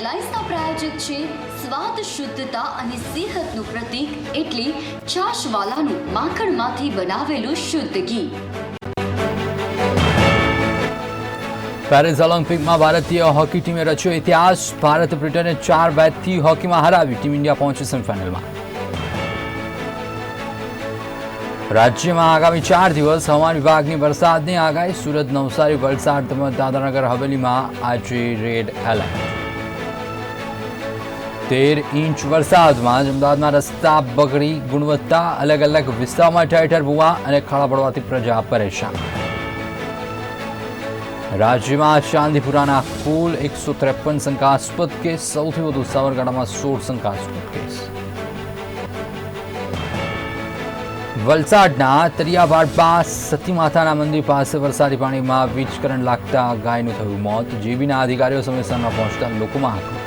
હેડલાઇન્સના પ્રાયોજક છે સ્વાદ, શુદ્ધતા અને સેહતનું પ્રતીક એટલે છાશવાલાનું માખણમાંથી બનાવેલું શુદ્ધ ઘી. પેરિસ ઓલિમ્પિકમાં ભારતીય હોકી ટીમે રચ્યો ઇતિહાસ. ભારત બ્રિટને ચાર બેટથી હોકીમાં હરાવી ટીમ ઇન્ડિયા પહોંચી સેમીફાઇનલમાં. રાજ્યમાં આગામી ચાર દિવસ હવામાન વિભાગની વરસાદની આગાહી. સુરત નવસારી વલસાડ તેમજ દાદરાનગર હવેલીમાં આજે રેડ એલર્ટ. તેર ઇંચ વરસાદમાં અમદાવાદના રસ્તા, બગડી, ગુણવત્તા અલગ અલગ વિસ્તારમાં ઠેર ઠેર ભૂવા અને ખાડા પડવાથી પ્રજા પરેશાન. રાજ્યમાં ચાંદીપુરાના કુલ એકસો ત્રેપન શંકાસ્પદ કેસ, સૌથી વધુ સાબરકાંઠામાં સોળ શંકાસ્પદ કેસ. વલસાડના તરિયાવાડ પાસ સતી માતાના મંદિર પાસે વરસાદી પાણીમાં વીજકરણ લાગતા ગાયનું થયું મોત. જીબીના અધિકારીઓ સમયસર ન પહોંચતા લોકોમાં આક્રોશ.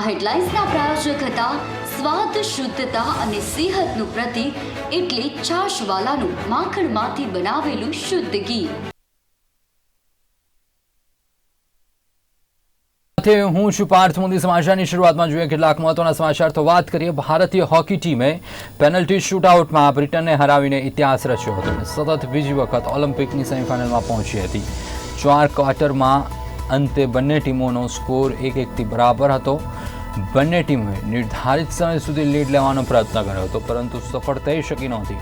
આ હેડલાઇન્સના પ્રાયોજક હતા. સ્વાદ, શુદ્ધતા અને સેહતનું પ્રતીક એટલે છાશવાલાનું માખણમાંથી બનાવેલું શુદ્ધ ઘી. સાથે હું છું પાર્થ મોદી સમાચારની શરૂઆતમાં જોઈએ કેટલાક મહત્વના સમાચાર. તો વાત કરીએ ભારતીય હોકી ટીમે પેનલ્ટી શૂટઆઉટમાં બ્રિટનને હરાવીને ઇતિહાસ રચ્યો હતો સતત બીજી વખત ઓલિમ્પિકની સેમિફાઇનલમાં પહોંચી હતી. ચાર ક્વાર્ટરમાં અંતે બંને ટીમોનો સ્કોર એક એકથી બરાબર હતો. બંને ટીમોએ નિર્ધારિત સમય સુધી લીડ લેવાનો પ્રયત્ન કર્યો હતો, પરંતુ સફળ થઈ શકી નહોતી.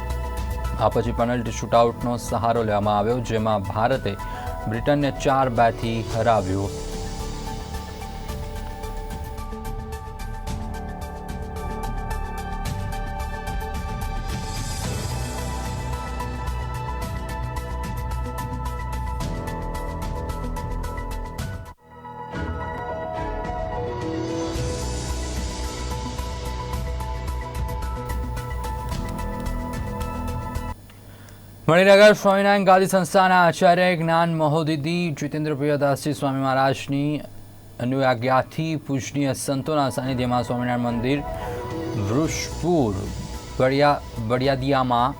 આ પછી પેનલ્ટી શૂટઆઉટનો સહારો લેવામાં આવ્યો, જેમાં ભારતે બ્રિટનને ચાર બેથી હરાવ્યું. મણિનગર સ્વામિનારાયણ ગાદી સંસ્થાના આચાર્ય જ્ઞાન મહોદિદી જીતેન્દ્ર પ્રિયદાસજી સ્વામી મહારાજની અનુયાજ્ઞાથી પૂજનીય સંતોના સાનિધ્યમાં સ્વામિનારાયણ મંદિર વૃષપુર, બળિયા, બળિયાદિયામાં,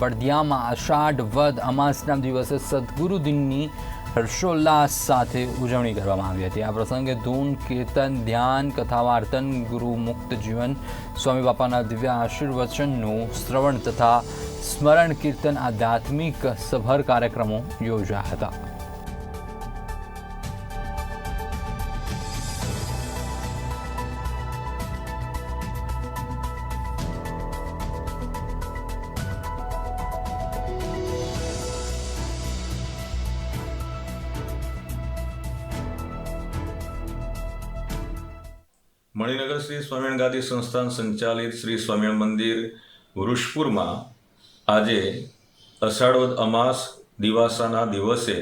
બળદિયામાં અષાઢ વદ અમાસના દિવસે સદગુરુ દિનની હર્ષોલ્લાસ સાથે ઉજવણી કરવામાં આવી હતી. આ પ્રસંગે ધૂન, કીર્તન, ધ્યાન, કથાવાર્તન, ગુરુ મુક્ત જીવન, સ્વામી બાપાના દિવ્ય આશીર્વચનનું શ્રવણ તથા સ્મરણ, કીર્તન, આધ્યાત્મિક સભર કાર્યક્રમો યોજ્યા હતા. મણિનગર શ્રી સ્વામિનારાયણ ગાદી સંસ્થાન સંચાલિત શ્રી સ્વામિનારાયણ મંદિર, વૃષપુરમાં આજે અષાઢવદ અમાસ દિવાસાના દિવસે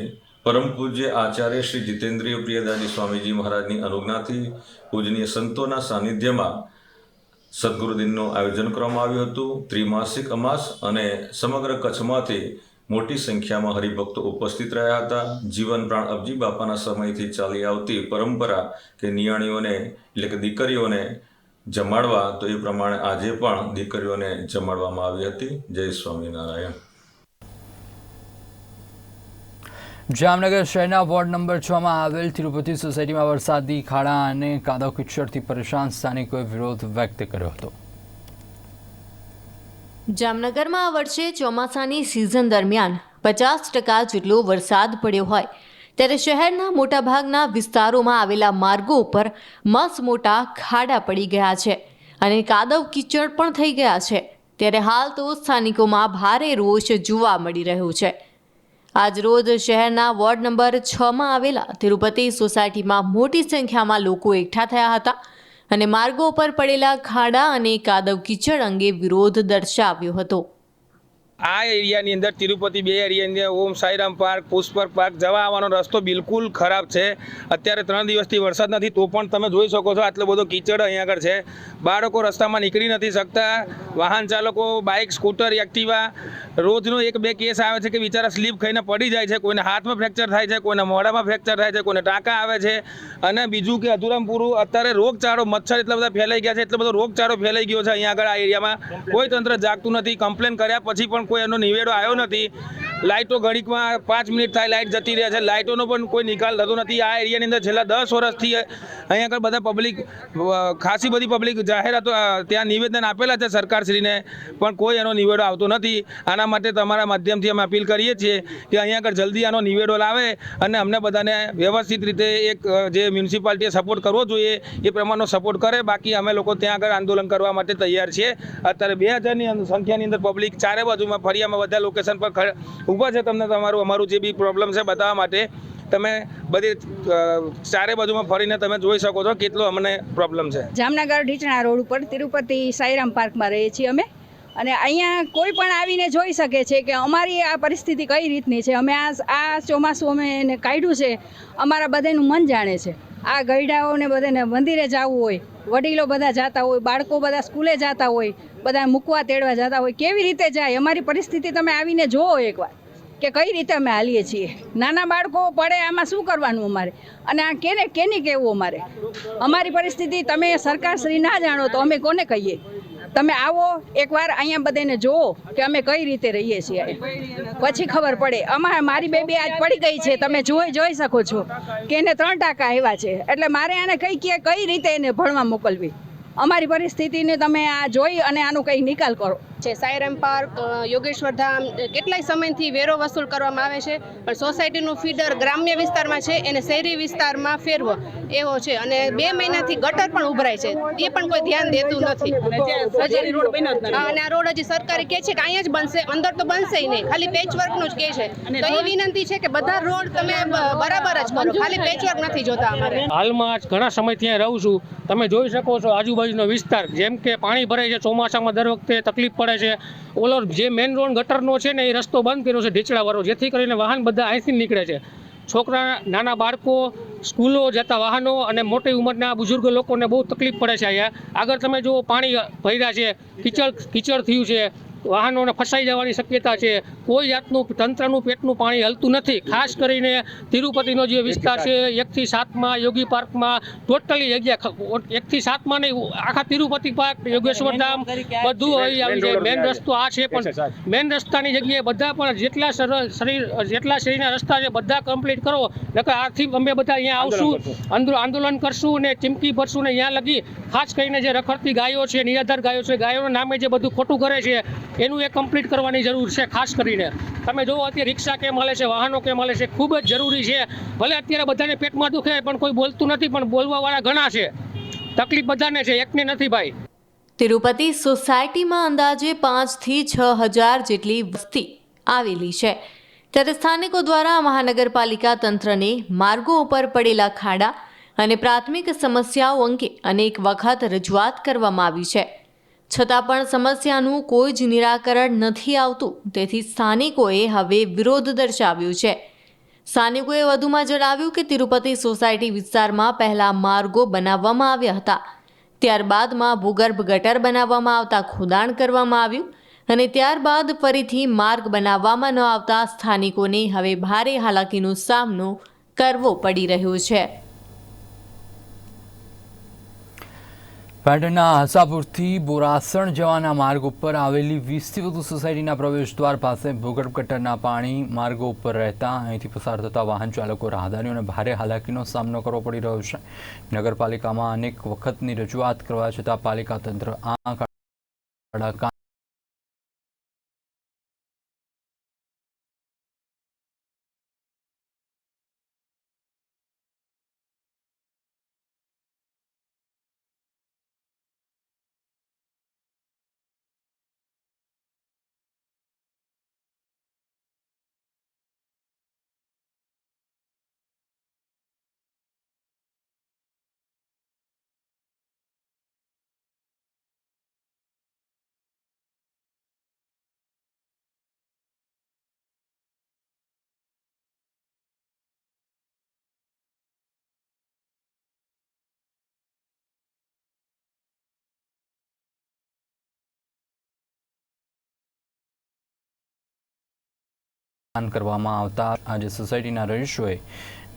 પરમ પૂજ્ય આચાર્ય શ્રી જીતેન્દ્રિય પ્રિયદાજી સ્વામીજી મહારાજની અનુજ્ઞાથી પૂજનીય સંતોના સાનિધ્યમાં સદગુરુદિનનું આયોજન કરવામાં આવ્યું હતું. ત્રિમાસિક અમાસ અને સમગ્ર કચ્છમાંથી મોટી સંખ્યામાં હરિભક્તો ઉપસ્થિત રહ્યા હતા. જીવન પ્રાણ અબજી બાપાના સમયથી ચાલી આવતી પરંપરા કે નિયાણીઓને, એટલે કે દીકરીઓને જમાડવા તો એ પ્રમાણે આજે પણ દીકરીઓને જમાડવામાં આવી હતી. જય સ્વામિનારાયણ. જામનગર શહેરના વોર્ડ નંબર છમાં આવેલ તિરુપતિ સોસાયટીમાં વરસાદી ખાડા અને કાદવ કિચડથી પરેશાન સ્થાનિકોએ વિરોધ વ્યક્ત કર્યો હતો. જામનગરમાં આ વર્ષે ચોમાસાની સિઝન દરમિયાન પચાસ ટકા જેટલો વરસાદ પડ્યો હોય ત્યારે શહેરના મોટાભાગના વિસ્તારોમાં આવેલા માર્ગો ઉપર મસ મોટા ખાડા પડી ગયા છે અને કાદવ કીચડ પણ થઈ ગયા છે. ત્યારે હાલ તો સ્થાનિકોમાં ભારે રોષ જોવા મળી રહ્યો છે. આજરોજ શહેરના વોર્ડ નંબર છમાં આવેલા તિરુપતિ સોસાયટીમાં મોટી સંખ્યામાં લોકો એકઠા થયા હતા અને માર્ગો પર પડેલા ખાડા અને કાદવ કીચડ અંગે વિરોધ દર્શાવ્યો હતો. આ એરિયાની અંદર તિરુપતિ બે એરિયાની ઓમ સાઈરામ પાર્ક પુષ્પર પાર્ક જવા આવવાનો રસ્તો બિલકુલ ખરાબ છે. અત્યારે ત્રણ દિવસથી વરસાદ નથી, તો પણ તમે જોઈ શકો છો આટલો બધો કીચડ અહીંયા આગળ છે. બાળકો રસ્તામાં નીકળી નથી શકતા. વાહન ચાલકો, બાઇક, સ્કૂટર, એક્ટિવા, રોજનો એક બે કેસ આવે છે કે બિચારા સ્લીપ ખાઈને પડી જાય છે, કોઈને હાથમાં ફ્રેક્ચર થાય છે, કોઈને મોઢામાં ફ્રેક્ચર થાય છે, કોઈને ટાંકા આવે છે. અને બીજું કે અધૂરામ અત્યારે રોગચાળો, મચ્છર એટલા બધા ફેલાઈ ગયા છે, એટલો બધો રોગચાળો ફેલાઈ ગયો છે અહીંયા આગળ આ એરિયામાં. કોઈ તંત્ર જાગતું નથી, કમ્પ્લેન કર્યા પછી પણ કોઈ એનો નિવેડો આવ્યો નથી. લાઇટો ઘડીકમાં પાંચ મિનિટ થાય, લાઇટ જતી રહે છે. લાઇટોનો પણ કોઈ નિકાલ થતો નથી. આ એરિયાની અંદર છેલ્લા દસ વર્ષથી અહીંયા આગળ બધા પબ્લિક ખાસી બધી પબ્લિક જાહેરાતો ત્યાં નિવેદન આપેલા છે સરકારશ્રીને, પણ કોઈ એનો નિવેડો આવતો નથી. આના માટે તમારા માધ્યમથી અમે અપીલ કરીએ છીએ કે અહીંયા આગળ જલ્દી આનો નિવેડો લાવે અને અમને બધાને વ્યવસ્થિત રીતે એક જે મ્યુનિસિપાલિટીએ સપોર્ટ કરવો જોઈએ, એ પ્રમાણનો સપોર્ટ કરે. બાકી અમે લોકો ત્યાં આગળ આંદોલન કરવા માટે તૈયાર છીએ. અત્યારે બે હજારની સંખ્યાની અંદર પબ્લિક ચારે બાજુમાં ફરિયામાં બધા લોકેશન પર ઊભા છે તમને તમારું, અમારું જે બી પ્રોબ્લેમ છે બતાવવા માટે, તમે બધી ચારે બાજુમાં ફરીને તમે જોઈ શકો છો કેટલો અમને પ્રોબ્લેમ છે. જામનગર ઢીચણા રોડ ઉપર તિરુપતિ સાઈરામ પાર્કમાં રહીએ છીએ અમે. અને અહીંયા કોઈ પણ આવીને જોઈ શકે છે કે અમારી આ પરિસ્થિતિ કઈ રીતની છે? અમે આ આ ચોમાસું અમે એને કાઢ્યું છે. અમારા બધાનું મન જાણે છે. આ ગઈડાઓને બધાને મંદિરે જવું હોય, વડીલો બધા જતા હોય, બાળકો બધા સ્કૂલે જતા હોય, બધા મૂકવા તેડવા જતા હોય, કેવી રીતે જાય? અમારી પરિસ્થિતિ તમે આવીને જુઓ એકવાર. કે કઈ રીતે અમે હાલીએ છીએ? નાના બાળકો પડે, આમાં શું કરવાનું અમારે? અને આ કેને, કેની કહેવું અમારે? અમારી પરિસ્થિતિ તમે સરકારશ્રી ના જાણો તો અમે કોને કહીએ? તમે આવો, એકવાર અહીંયા બધાને જુઓ કે અમે કઈ રીતે રહીએ છીએ. પછી ખબર પડે. અમારે મારી બેબી આજ પડી ગઈ છે. તમે જોઈ જોઈ શકો છો કે એને ત્રણ ટાંકા આવ્યા છે. એટલે મારે આને કઈ કે, કઈ રીતે એને ભણવા મોકલવી? અમારી પરિસ્થિતિને તમે આ જોઈ અને આનો કંઈ નિકાલ કરો. છે. સાયરમ પાર્ક યોગેશ્વર ધામ કેટલાય સમયથી વેરો વસૂલ કરવામાં આવે છે. પણ સોસાયટીનું ફીડર ગ્રામ્ય વિસ્તારમાં છે એને શહેરી વિસ્તારમાં ફેરવો એવો છે. અને બે મહિનાથી ગટર પણ ઉભરાય છે. એ પણ કોઈ ધ્યાન દેતું નથી. અને આ રોડ હજી સરકારે કહે છે કે અહીંયા જ બનશે. અંદર તો બનશે નહીં. ખાલી પેચવર્કનું જ કહે છે. તો એ વિનંતી છે કે બધા રોડ તમે બરાબર જ કરો. ખાલી પેચવર્ક નથી જોતા અમારે. હાલમાં આજ ઘણા સમયથી અહીં રહું છું. તમે જોઈ શકો છો આજુબાજુનો વિસ્તાર. જેમ કે પાણી ભરાય છે ચોમાસામાં દર વખતે તકલીફ પડે છે. ઓલો જે મેઇન રોડ ગટરનો છે ને એ રસ્તો બંધ કર્યો છે ઢીચડાવાળો જેથી કરીને વાહન બધા અહીંથી નીકળે છે. છોકરા, નાના બાળકો, સ્કૂલો જતા વાહનો અને મોટી ઉંમરના બુઝુર્ગ લોકોને બહુ તકલીફ પડે છે અહીંયા. આગળ તમે જુઓ, પાણી ભર્યા છે, કીચડ કીચડ થયું છે. વાહનોને ફસાઈ જવાની શક્યતા છે. કોઈ જાતનું તંત્રનું પેટનું પાણી હલતું નથી. ખાસ કરીને તિરુપતિનો જે વિસ્તાર છે એકથી સાતમાં યોગી પાર્કમાં ટોટલી જગ્યા એકથી સાતમાં નહીં આખા તિરુપતિ પાર્ક યોગેશ્વર ધામ બધું આવી આવી જાય મેન રસ્તો આ છે પણ મેન રસ્તાની જગ્યાએ બધા પણ જેટલા શરીર જેટલા શરીરના રસ્તા છે બધા કમ્પ્લીટ કરો. નકર આથી અમે બધા અહીંયા આવશું અંદર આંદોલન કરશું ને ચીમકી ભરશું ને અહીંયા લગી. ખાસ કરીને જે રખડતી ગાયો છે નિરાધાર ગાયો છે ગાયોના નામે જે બધું ખોટું કરે છે એનું એ કમ્પ્લીટ કરવાની જરૂર છે, ખાસ કરીને. તમે જુઓ અત્યારે રિક્ષા કેમ હાલે છે, વાહનો કેમ હાલે છે, ખૂબ જ જરૂરી છે. ભલે અત્યારે બધાને પેટમાં દુખે પણ કોઈ બોલતું નથી, પણ બોલવાવાળા ઘણા છે. તકલીફ બધાને છે, એકને નથી ભાઈ. તિરુપતિ સોસાયટીમાં અંદાજે પાંચથી છ હજાર જેટલી વસ્તી આવેલી છે. ત્યારે સ્થાનિકો દ્વારા મહાનગરપાલિકા તંત્રને માર્ગો ઉપર પડેલા ખાડા અને પ્રાથમિક સમસ્યાઓ અંગે અનેક વખત રજૂઆત કરવામાં આવી છે. છતાં પણ સમસ્યાનું કોઈ જ નિરાકરણ નથી આવતું. તેથી સ્થાનિકોએ હવે વિરોધ દર્શાવ્યો છે. સ્થાનિકોએ વધુમાં જણાવ્યું કે તિરુપતિ સોસાયટી વિસ્તારમાં પહેલા માર્ગો બનાવવામાં આવ્યા હતા. ત્યારબાદમાં ભૂગર્ભ ગટર બનાવવામાં આવતા ખોદાણ કરવામાં આવ્યું અને ત્યારબાદ ફરીથી માર્ગ બનાવવામાં ન આવતા સ્થાનિકોને હવે ભારે હાલાકીનો સામનો કરવો પડી રહ્યો છે. પાટણના આશાપુરથી બોરાસણ જવાના માર્ગ ઉપર આવેલી વીસથી વધુ સોસાયટીના પ્રવેશદ્વાર પાસે ભૂગર્ભ ગટરના પાણી માર્ગો ઉપર રહેતા અહીંથી પસાર થતા વાહન ચાલકો રાહદારીઓને ભારે હાલાકીનો સામનો કરવો પડી રહ્યો છે. નગરપાલિકામાં અનેક વખતની રજૂઆત કરવા છતાં પાલિકા તંત્ર આંખ દાન કરવામાં આવતા આજે સોસાયટીના રહીશોએ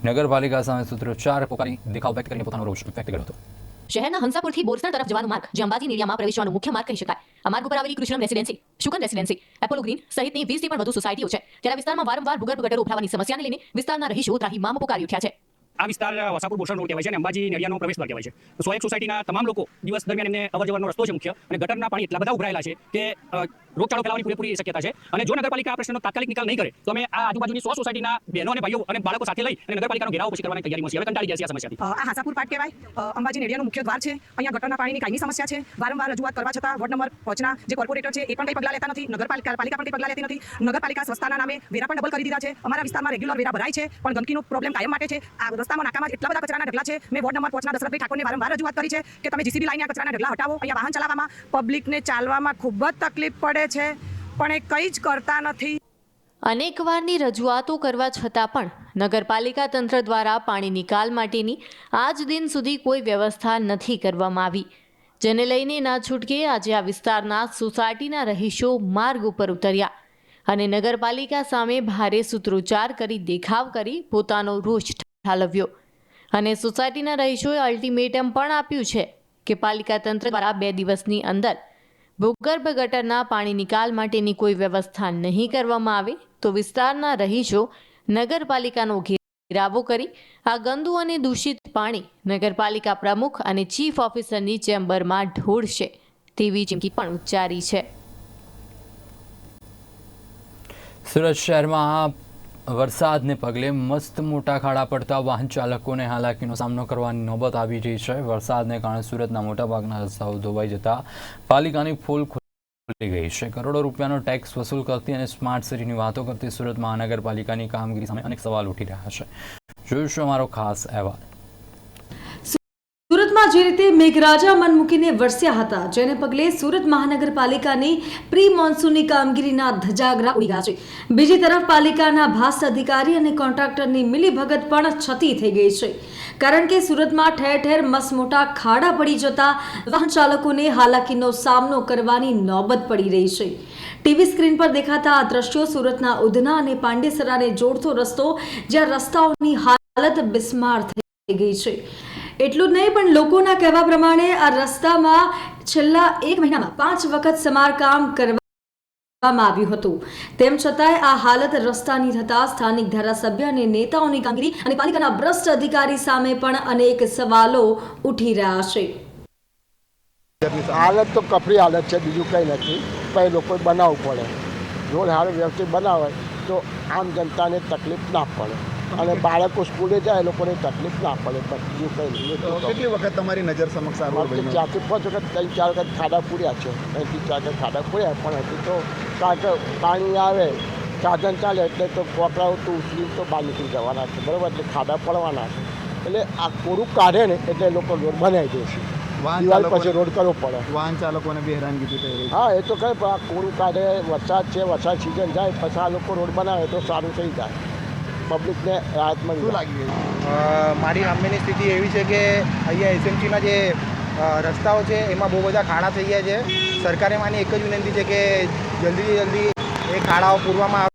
નગરપાલિકા સામે સૂત્રોચ્ચાર પોકારી દેખાવ વ્યક્ત કરીને પોતાનો રોષ વ્યક્ત કર્યો હતો. શહેરના હંસાપુરથી બોરસણ તરફ જવાનો માર્ગ, જે અંબાજી એરિયામાં પ્રવેશવાનો મુખ્ય માર્ગ કહી શકાય. આ માર્ગ ઉપર આવેલી Krishnam residency, Shukan residency, Apollo green સહિતની વીસથી પણ વધુ સોસાયટીઓ છે ત્યારે વિસ્તારમાં વારંવાર ભૂગર્ભ ગટરો ઉભરાવાની સમસ્યાને લઈને વિસ્તારના રહીશો ત્રાહીમામ પોકારી ઉઠ્યા છે. આ વિસ્તાર વસાપુર, બોરસણ રોડ કહેવાય છે અને અંબાજી નડિયાનો પ્રવેશ દ્વાર કહેવાય છે. તો સોએક સોસાયટીના તમામ લોકો દિવસ દરમિયાન એમને અવર જવરનો રસ્તો છે મુખ્ય અને ગટરના પાણી એટલા બધા ઉભરાયેલા છે કે રોગચાળો ફેલાવાની પૂરેપૂરી શક્યતા છે. અને જો નગરપાલિકા આ પ્રશ્નનો તાત્કાલિક નિકાલ નહીં કરે, તો અમે આ આજુબાજુની સો સોસાયટીના બહેનો અને ભાઈઓ અને બાળકો સાથે લઈ અને નગરપાલિકાનો ઘેરાવ પછી કરવાની તૈયારીમાં છે હવે કંટાળી ગયા છે આ સમસ્યાથી. આ હાસાપુર પાટ કહેવાય. અંબાજી નેડિયાનું મુખ્ય દ્વાર છે. અહીંયા ગટરના પાણીની કાયમી સમસ્યા છે. વારંવાર રજૂઆત કરવા છતાં વોર્ડ નંબર પાંચના જે કોર્પોરેટર છે એ પણ કંઈ પગલાં લેતા નથી. નગરપાલિકા પાલિકા પણ કંઈ પગલાં લેતી નથી. નગરપાલિકા સંસ્થાના નામે વેરા પણ ડબલ કરી દીધા છે. અમારા વિસ્તારમાં રેગ્યુલર વેરા ભરાય છે, પણ ગંદકીનો પ્રોબ્લેમ કાયમ માટે છે. આ રસ્તામાં નાકામાં એટલા બધા કચરાના ઢગલા છે. મેં વોર્ડ નંબર પાંચના દશરથભાઈ ઠાકોરને વારંવાર રજૂઆત કરી છે કે તમે જીસીબી લાઈને આ કચરાના ઢગલા હટાવો. અહીંયા વાહન ચલાવવામાં પબ્લિકને ચાલવામાં ખૂબ જ તકલીફ પડે છે, પણ એ કંઈ જ કરતા નથી. અનેકવારની રજૂઆતો કરવા છતાં પણ નગરપાલિકા તંત્ર દ્વારા પાણી નિકાલ માટેની આજ દિન સુધી કોઈ વ્યવસ્થા નથી કરવામાં આવી. જેને લઈને ના છૂટકે આજે આ વિસ્તારના સોસાયટીના રહીશો માર્ગ ઉપર ઉતર્યા અને નગરપાલિકા સામે ભારે સૂત્રોચ્ચાર કરી દેખાવ કરી પોતાનો રોષ ઠાલવ્યો. અને સોસાયટીના રહીશોએ અલ્ટિમેટમ પણ આપ્યું છે કે પાલિકા તંત્ર દ્વારા બે દિવસની અંદર ભૂગર્ભ ગટરના પાણી નિકાલ માટેની કોઈ વ્યવસ્થા નહીં કરવામાં આવે તો વિસ્તારના રહીશો નગરપાલિકાનો ઘેરાવો કરી આ ગંદુ અને દૂષિત પાણી નગરપાલિકા પ્રમુખ અને ચીફ ઓફિસરની ચેમ્બરમાં ઢોળશે તેવી ચીમકી પણ ઉચ્ચારી છે. સુરત શહેરમાં વરસાદને પગલે મસ્ત મોટા ખાડા પડતા વાહન ચાલકોને હાલાકીનો સામનો કરવાની નોબત આવી રહી છે. વરસાદને કારણે સુરતના મોટાભાગના રસ્તાઓ ધોવાઈ જતા પાલિકાની ફૂલ ખુલી ગઈ છે. કરોડો રૂપિયાનો ટેક્સ વસૂલ કરતી અને સ્માર્ટ સિટીની વાતો કરતી સુરત મહાનગરપાલિકાની કામગીરી સામે અનેક સવાલ ઉઠી રહ્યા છે. જોઈશું અમારો ખાસ અહેવાલ. સુરતમાં જે રીતે મેઘરાજા મન મૂકીને વરસ્યા હતા, જેને પગલે સુરત મહાનગરપાલિકાની પ્રી મોન્સૂનની કામગીરીના ધજાગરા ઉડી ગયા છે. બીજી તરફ પાલિકાના ભાસ અધિકારી અને કોન્ટ્રાક્ટરની મિલીભગત પણ છતી થઈ ગઈ છે. કારણ કે સુરતમાં ઠેર ઠેર મસમોટા ખાડા પડી જતા વાહન ચાલકોને હાલાકીનો સામનો કરવાની નોબત પડી રહી છે. ટીવી સ્ક્રીન પર દેખાતા આ દ્રશ્યો સુરતના ઉધના અને પાંડેસરાને જોડતો રસ્તો જ્યાં રસ્તાઓની હાલત બિસ્માર થઈ ગઈ છે. એટલું જ નહીં, પણ લોકોના કહેવા પ્રમાણે આ રસ્તામાં છેલ્લા એક મહિનામાં પાંચ વખત સમારકામ કરવામાં આવ્યું હતું. તેમ છતાંય આ હાલત રસ્તાની થતા સ્થાનિક ધારાસભ્ય અને નેતાઓની કામગીરી અને પાલિકાના ભ્રષ્ટ અધિકારી સામે પણ અનેક સવાલો ઉઠી રહ્યા છે. હાલત તો કફરી હાલત છે, બીજું કંઈ નથી, પણ એ લોકોએ બનાવવું પડે. રોડ હાલ વ્યવસ્થિત બનાવે તો આમ જનતાને તકલીફ ના પડે. અને બાળકો સ્કૂલે જાય એ લોકોને તકલીફ ના પડે બીજું કંઈ કેટલી વખત તમારી નજર સમક્ષ આ રોડ અમારે તો ચારથી પાંચ વખત ત્રણ ચાર વખત ખાડા પૂર્યા છે. ત્રણથી ચાર વખત ખાડા પૂર્યા પણ હજી તો કારણ પાણી આવે સાધન ચાલે એટલે તો કોકરાઓ તો ઉછળી તો બહાર નીકળી જવાના છે. બરાબર એટલે ખાડા પડવાના છે. એટલે આ કોરું કાઢે ને એટલે લોકો રોડ બનાવી દે છે. વાહન દિવાળી પછી રોડ કરવો પડે. વાહન ચાલકોને બી હેરાનગીરી થઈ હા એ તો કંઈ પણ આ કોરું કાઢે વરસાદ છે વરસાદ સિઝન જાય પછી આ લોકો રોડ બનાવે તો સારું થઈ જાય. પબ્લિકને રાહત મળી શું જાય લાગી મારી સામેની સ્થિતિ એવી છે કે અહીંયા એસએમસીના જે રસ્તાઓ છે એમાં બહુ બધા ખાડા થઈ ગયા છે. સરકારે માની એક જ વિનંતી છે કે જલ્દીથી જલ્દી એ ખાડાઓ પૂરવામાં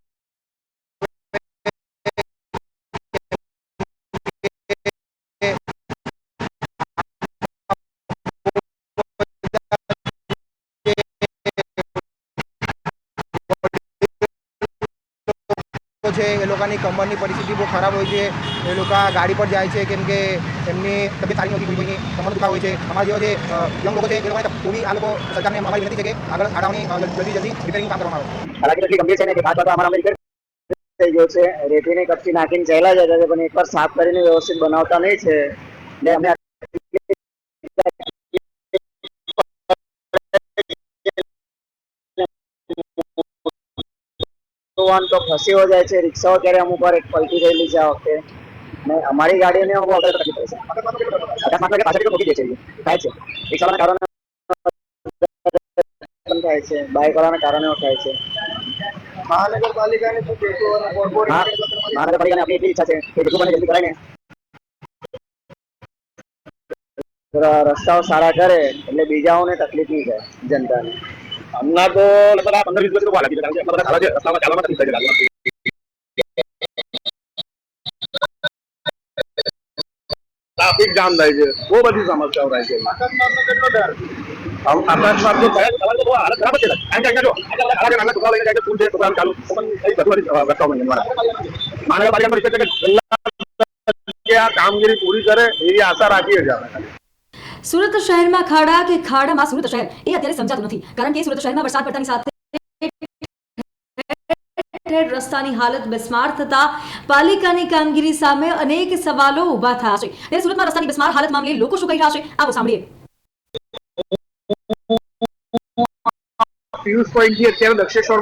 લોકોની કમરની પરિસ્થિતિ બહુ ખરાબ હોય છે. એ લોકો ગાડી પર જાય છે કેમ કે એમની તબિયત સારી નથી કોઈની કમર દુખાવ હોય છે. અમારા જેવા જે યંગ લોકો છે એ લોકોને પૂરી આ લોકો સરકારને અમારી વિનંતી છે કે આગળ ખાડાઓની અ, જલ્દી જલ્દી રિપેરિંગ કામ કરવામાં આવે. હાલાકી એટલી ગંભીર છે ને કે ખાસ વાત અમારા રિપેર થઈ ગયો છે. રેતીને કપચી નાખીને ચાલ્યા જતા છે પણ એકવાર સાફ કરીને વ્યવસ્થિત બનાવતા નહીં છે. એટલે અમે વાહન તો ફસીઓ જાય છે રિક્ષાઓ ક્યારે અમુક વાર પલટી થયેલી છે આ વખતે. ને અમારી ગાડીઓને અમુક વખત તકલીફ પડે છે. અકસ્માત વાગે પાછળ મૂકી દે છે થાય છે. રિક્ષાવાળાના કારણે પણ થાય છે. બાઇક વાળાના કારણે થાય છે. મહાનગરપાલિકાને શું કહેશો અને કોર્પોરેટ મહાનગરપાલિકાની આપણી એટલી ઈચ્છા છે કે જેટલું બને જલ્દી કરાય ને રસ્તાઓ સારા કરે એટલે બીજાઓને તકલીફ નહીં થાય જનતાને. હમણાં તો લગભગ પંદર વીસ વર્ષ લાગી છે રસ્તામાં ચાલવામાં કારણ કે જો નાના છોકરાઓ લઈને જાય છે, સ્કૂલ કામગીરી પૂરી કરે એવી આશા રાખીએ છીએ અમે સુરત શહેરમાં ખાડા કે ખાડામાં સુરત શહેર? એ અત્યારે સમજાતું નથી. કારણ કે સુરત શહેરમાં વરસાદ પડતાની સાથે રસ્તાની હાલત બિસ્માર થતા પાલિકાની કામગીરી સામે અનેક સવાલો ઊભા થયા છે. ત્યારે સુરતમાં રસ્તાની બિસ્માર હાલત મામલે લોકો શું કહી રહ્યા છે? આવો સાંભળીએ. પિયુષથી અત્યારે દક્ષેશ્વર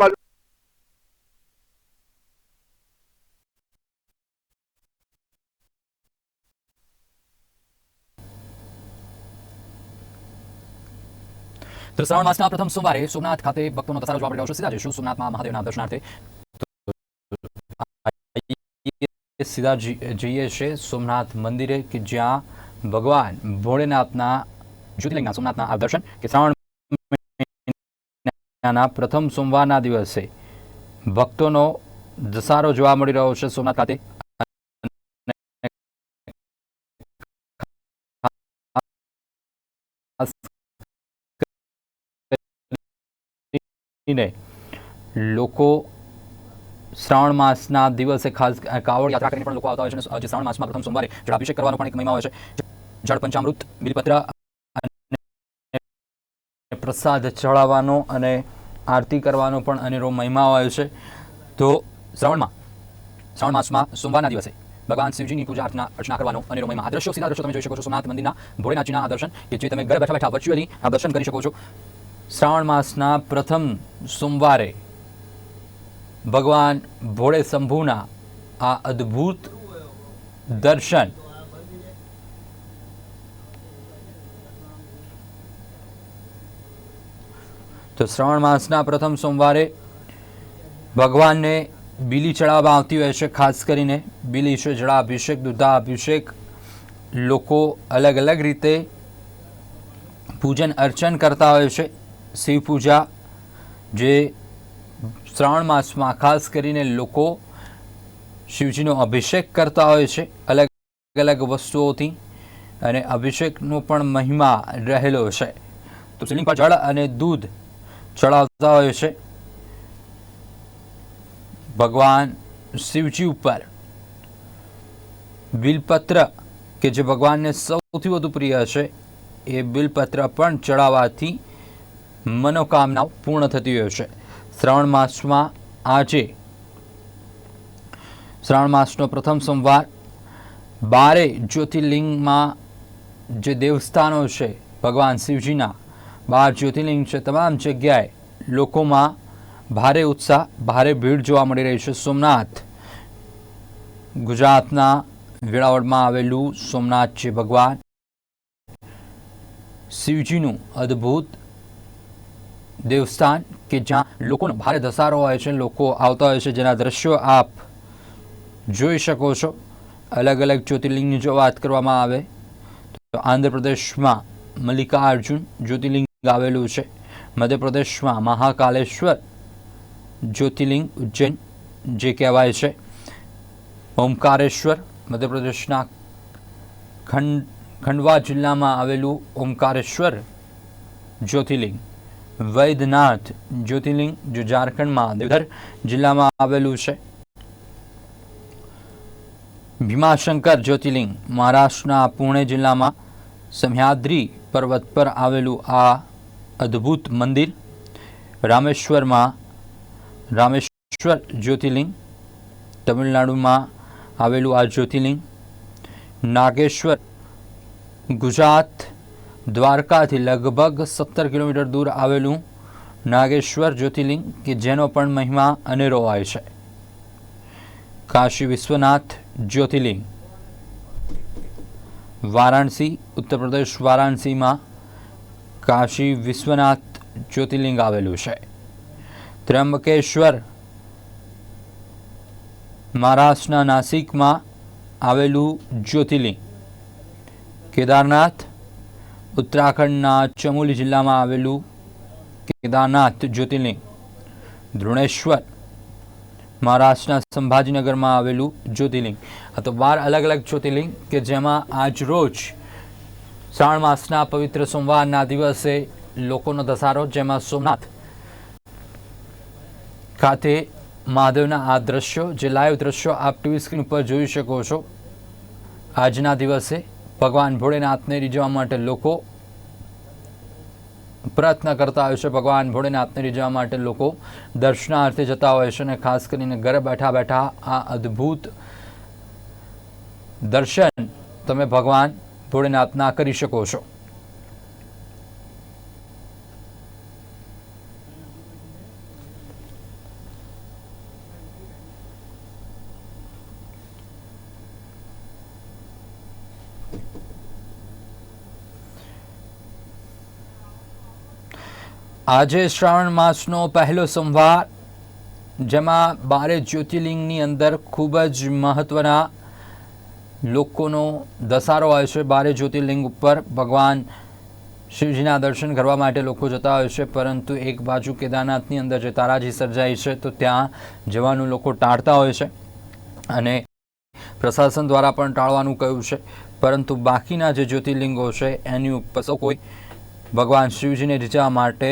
શ્રાવણ માસના પ્રથમ સોમવારે સોમનાથ ખાતે ભક્તોનો ધસારો જોવા મળ્યો છે. સીધા જઈશું સોમનાથમાં મહાદેવના દર્શનાર્થે. સીધા જઈએ છે સોમનાથ મંદિરે કે જ્યાં ભગવાન ભોળેનાથના જ્યોતિર્લિંગના સોમનાથના આ દર્શન કે શ્રાવણ પ્રથમ સોમવારના દિવસે ભક્તોનો ધસારો જોવા મળી રહ્યો છે સોમનાથ ખાતે. ને લોકો શ્રાવણ માસના દિવસે ખાસ કાવડ યાત્રા કરીને પણ લોકો આવતા હોય છે અને જે શ્રાવણ માસમાં પ્રથમ સોમવારે જળાભિષેક કરવાનો પણ એક મહિમા હોય છે. જળ પંચામૃત, બિલપત્ર પ્રસાદ ચડાવવાનો અને આરતી કરવાનો પણ અનેરો મહિમા હોય છે. તો શ્રાવણમાં, શ્રાવણ માસમાં સોમવારના દિવસે ભગવાન શિવજીની પૂજા અર્ચના અર્ચના કરવાનો અનેરો મહિમા. આ દ્રશ્યો, સીધા દ્રશ્યો તમે જોઈ શકો છો. સોમનાથ મંદિરના ભોળેનાથજીના આ દર્શન કે જે તમે ઘરે બેઠા બેઠા વર્ચ્યુઅલી આ દર્શન કરી શકો છો. શ્રાવણ માસના પ્રથમ સોમવારે ભગવાન ભોળે શંભુના આ અદ્ભુત દર્શન તો શ્રાવણ માસના પ્રથમ સોમવારે ભગવાનને બીલી ચડાવવામાં આવતી હોય છે, ખાસ કરીને બીલી છે, જળાભિષેક, દુધાભિષેક. લોકો અલગ અલગ રીતે પૂજન અર્ચન કરતા હોય છે. શિવ પૂજા, જે શ્રાવણ માસમાં ખાસ કરીને લોકો શિવજીનો અભિષેક કરતા હોય છે, અલગ અલગ વસ્તુઓથી અને અભિષેકનો પણ મહિમા રહેલો છે. તો શિવલિંગ પર જળ અને દૂધ ચડાવતા હોય છે. ભગવાન શિવજી ઉપર બિલપત્ર, કે જે ભગવાનને સૌથી વધુ પ્રિય છે, એ બિલપત્ર પણ ચડાવવાથી મનોકામનાઓ પૂર્ણ થતી હોય છે. શ્રાવણ માસમાં આજે શ્રાવણ માસનો પ્રથમ સોમવાર બારે જ્યોતિર્લિંગમાં જે દેવસ્થાનો છે, ભગવાન શિવજીના બાર જ્યોતિર્લિંગ છે, તમામ જગ્યાએ લોકોમાં ભારે ઉત્સાહ, ભારે ભીડ જોવા મળી રહી છે. સોમનાથ ગુજરાતના વેળાવળમાં આવેલું સોમનાથ છે ભગવાન શિવજીનું અદ્ભુત દેવસ્થાન કે જ્યાં લોકોનો ભારે ધસારો હોય છે લોકો આવતા હોય છે, જેના દ્રશ્યો આપ જોઈ શકો છો. અલગ અલગ જ્યોતિર્લિંગની જો વાત કરવામાં આવે, તો આંધ્રપ્રદેશમાં મલ્લિકાર્જુન જ્યોતિર્લિંગ આવેલું છે. મધ્યપ્રદેશમાં મહાકાલેશ્વર જ્યોતિર્લિંગ ઉજ્જૈન જે કહેવાય છે. ઓમકારેશ્વર મધ્યપ્રદેશના ખંડ, ખંડવા જિલ્લામાં આવેલું ઓમકારેશ્વર જ્યોતિર્લિંગ. વૈદ્યનાથ જ્યોતિર્લિંગ જો ઝારખંડમાં દેવધર જિલ્લામાં આવેલું છે. ભીમાશંકર જ્યોતિર્લિંગ મહારાષ્ટ્રના પુણે જિલ્લામાં સહ્યાદ્રી પર્વત પર આવેલું આ અદ્ભુત મંદિર રામેશ્વરમાં રામેશ્વર જ્યોતિર્લિંગ, તમિલનાડુમાં આવેલું આ જ્યોતિર્લિંગ, નાગેશ્વર, ગુજરાત દ્વારકાથી લગભગ સત્તર કિલોમીટર દૂર આવેલું નાગેશ્વર જ્યોતિર્લિંગ કે જેનો પણ મહિમા અનેરો હોય છે. કાશી વિશ્વનાથ જ્યોતિર્લિંગ. વારાણસી ઉત્તર પ્રદેશ વારાણસીમાં કાશી વિશ્વનાથ જ્યોતિર્લિંગ આવેલું છે. ત્ર્યંબકેશ્વર, મહારાષ્ટ્રના નાસિકમાં આવેલું જ્યોતિર્લિંગ. કેદારનાથ ઉત્તરાખંડના ચમોલી જિલ્લામાં આવેલું કેદારનાથ જ્યોતિર્લિંગ. ધ્રુણેશ્વર મહારાષ્ટ્રના સંભાજીનગરમાં આવેલું જ્યોતિર્લિંગ. આ તો બાર અલગ અલગ જ્યોતિર્લિંગ કે જેમાં આજ રોજ શ્રાવણ માસના પવિત્ર સોમવારના દિવસે લોકોનો ધસારો, જેમાં સોમનાથ ખાતે મહાદેવના આ દ્રશ્યો, જે લાઈવ દ્રશ્યો આપ ટીવી સ્ક્રીન ઉપર જોઈ શકો છો. આજના દિવસે ભગવાન ભોળેનાથને રીઝવા માટે લોકો પ્રયત્ન કરતા હોય છે. ભગવાન ભોળેનાથને રીઝવા માટે લોકો દર્શનાર્થે જતા હોય છે અને ખાસ કરીને ઘરે બેઠા બેઠા આ અદ્ભુત દર્શન તમે ભગવાન ભોળેનાથના કરી શકો છો. આજે શ્રાવણ માસનો પહેલો સોમવાર, જેમાં બારે જ્યોતિર્લિંગની અંદર ખૂબ જ મહત્વના લોકોનો દસારો હોય છે. બારે જ્યોતિર્લિંગ ઉપર ભગવાન શિવજીના દર્શન કરવા માટે લોકો જતા હોય છે, પરંતુ એક બાજુ કેદારનાથની અંદર જે તારાજી સર્જાય છે, તો ત્યાં જવાનું લોકો ટાળતા હોય છે અને પ્રશાસન દ્વારા પણ ટાળવાનું કહ્યું છે. પરંતુ બાકીના જે જ્યોતિર્લિંગો છે, એની ઉપર કોઈ ભગવાન શિવજીને રીઝવવા માટે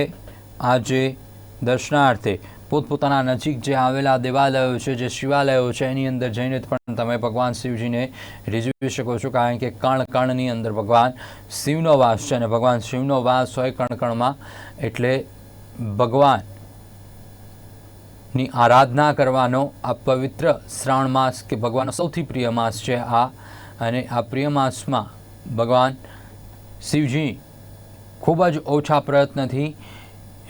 આજે દર્શનાર્થે પોતપોતાના નજીક જે આવેલા દેવાલયો છે, જે શિવાલયો છે, એની અંદર જઈને પણ તમે ભગવાન શિવજીને રીઝવી શકો છો. કારણ કે કણ કણની અંદર ભગવાન શિવનો વાસ છે અને ભગવાન શિવનો વાસ હોય કણકણમાં એટલે ભગવાનની આરાધના કરવાનો આ પવિત્ર શ્રાવણ માસ કે ભગવાનનો સૌથી પ્રિય માસ છે આ. અને આ પ્રિય માસમાં ભગવાન શિવજી ખૂબ જ ઓછા પ્રયત્નથી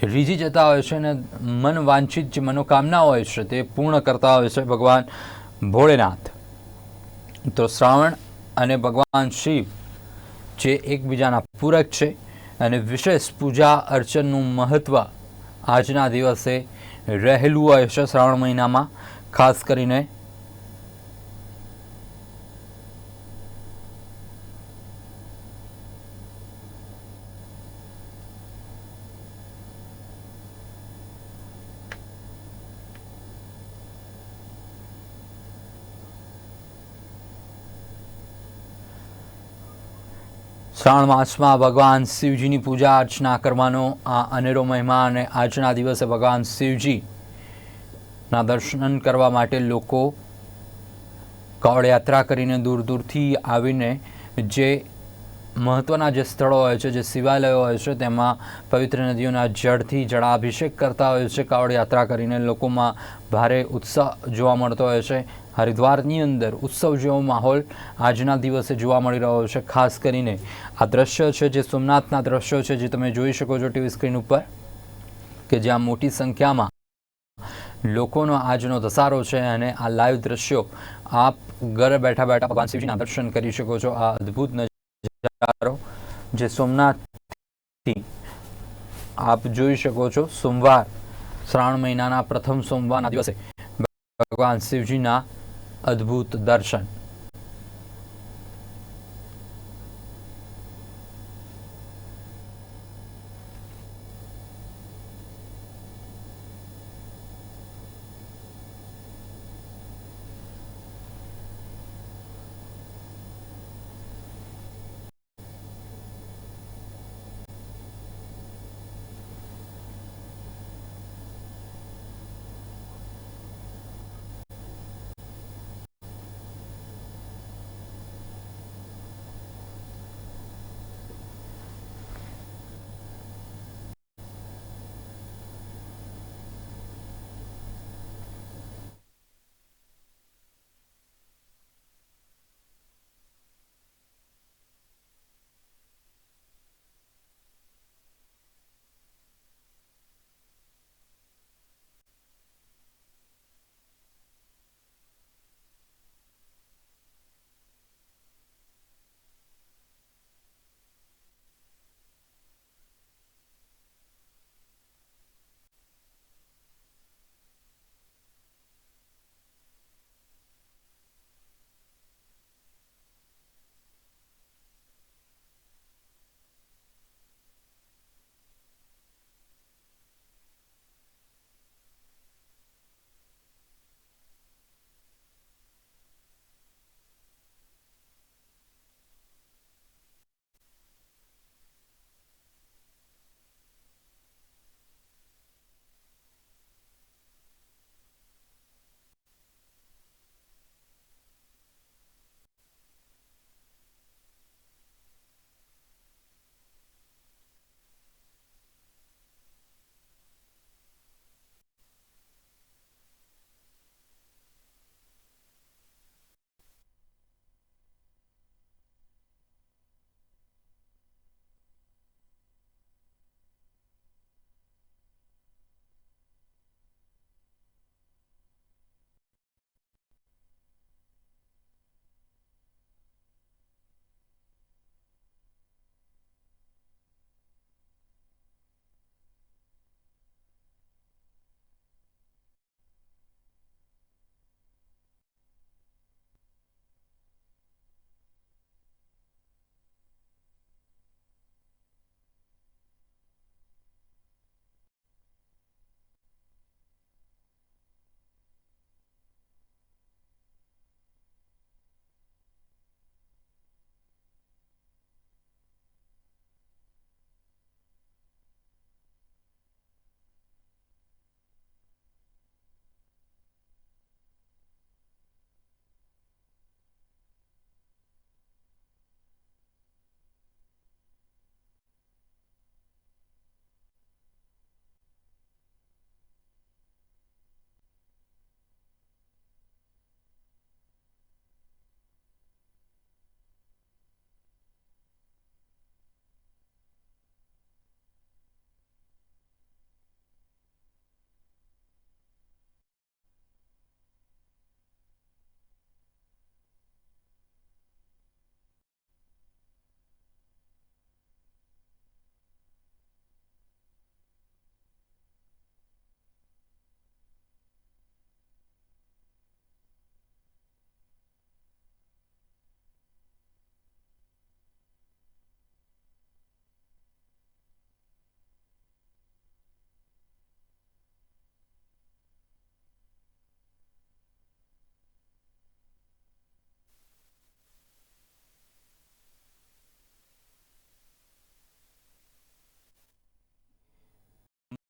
રીઝી જતા હોય છે અને મન વાંછિત જે મનોકામના હોય છે તે પૂર્ણ કરતા હોય છે ભગવાન ભોળેનાથ. તો શ્રાવણ અને ભગવાન શિવ જે એકબીજાના પૂરક છે અને વિશેષ પૂજા અર્ચનનું મહત્ત્વ આજના દિવસે રહેલું હોય છે શ્રાવણ મહિનામાં, ખાસ કરીને શ્રાવણ માસમાં ભગવાન શિવજીની પૂજા અર્ચના કરવાનો આ અનેરો મહિમા અને આજના દિવસે ભગવાન શિવજીના દર્શન કરવા માટે લોકો કાવડ યાત્રા કરીને દૂર દૂરથી આવીને જે મહત્ત્વના જે સ્થળો હોય છે, જે શિવાલયો હોય છે, તેમાં પવિત્ર નદીઓના જળથી જળાભિષેક કરતા હોય છે, કાવડ યાત્રા કરીને લોકોમાં ભારે ઉત્સાહ જોવા મળતો હોય છે. હરિદ્વારની અંદર ઉત્સવ જેવો માહોલ આજના દિવસે જોવા મળી રહ્યો છે, ખાસ કરીને આ દ્રશ્ય છે, જે સોમનાથના દ્રશ્યો છે, જે તમે જોઈ શકો છો ટીવી સ્ક્રીન ઉપર, કે જ્યાં મોટી સંખ્યામાં લોકોનો આજનો ધસારો છે અને આ લાઈવ દ્રશ્યો આપ ઘરે બેઠા બેઠા ભગવાન શિવજીના દર્શન કરી શકો છો. આ અદ્ભુત નજારો જે સોમનાથથી આપ જોઈ શકો છો. સોમવાર, શ્રાવણ મહિનાના પ્રથમ સોમવારના દિવસે ભગવાન શિવજીના અદ્ભુત દર્શન.